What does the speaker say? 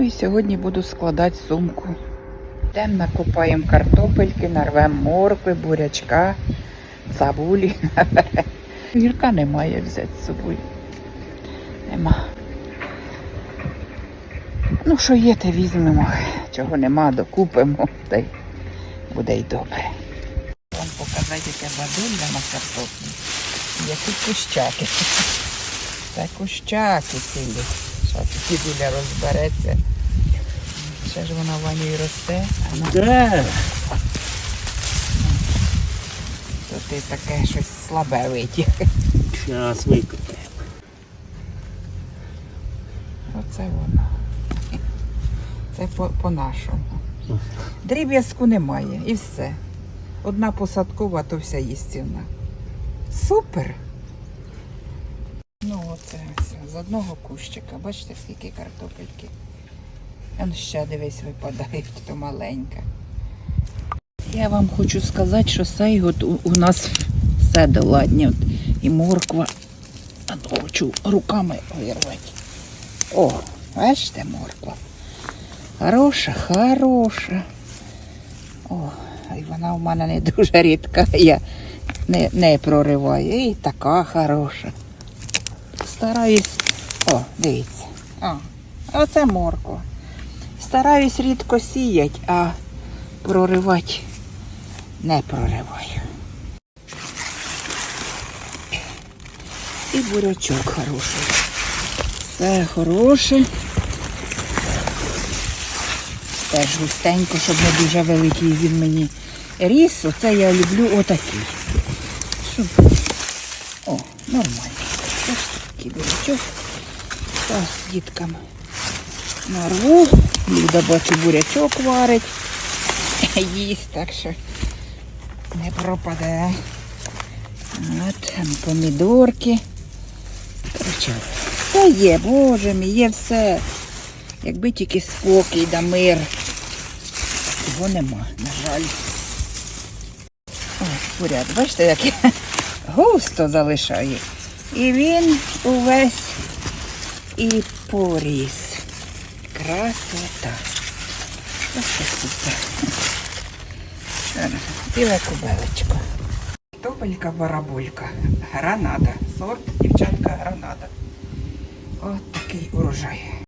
Ну і сьогодні буду складати сумку. Йдемо накопаємо картопельки, нарвемо моркви, бурячка, цабулі. Гірка немає взяти з собою. Нема. Ну, що є, те візьмемо. Чого нема, докупимо, та й буде й добре. Вам показати, яке бадилля на картоплі. Які кущаки. Це кущаки цілі. Зараз дідуля розбереться. Ще ж вона в ванні росте, а ну, Де? то ти таке щось слабе витяг. Зараз викопаємо. Оце воно. Це по- по-нашому. Дріб'язку немає і все. Одна посадкова, то вся їстівна. Супер! Ну, оце все. З одного кущика. Бачите, скільки картопельки. Он ще дивись випадають, то маленька. Я вам хочу сказати, що цей год у, у нас все доладні. От І морква. А ну, хочу руками вирвати. О, бачите, морква. Хороша, хороша. О, і вона в мене не дуже рідка, я не, не прориваю. І така хороша. Стараюсь. О, дивіться. О, оце морква. Стараюсь рідко сіять, а проривати не прориваю. І бурячок хороший. Все хороше. Теж густенько, щоб не дуже великий він мені ріс. Оце я люблю отакий. Щоб... О, нормальний. Ж такий бурячок. Та з дітками нарву. Люда бачу бурячок варить. Їсть, так що не пропаде. От, помідорки. Все є, боже мій, є все. Якби тільки спокій да мир. Його нема, на жаль. Ой, бурят, бачите, як густо залишаю. І він увесь і поріс. Красота. Ось супер. Ціле кубелечко. Топелька барабулька. Гранада. Сорт, дівчатка, гранада. От такий урожай.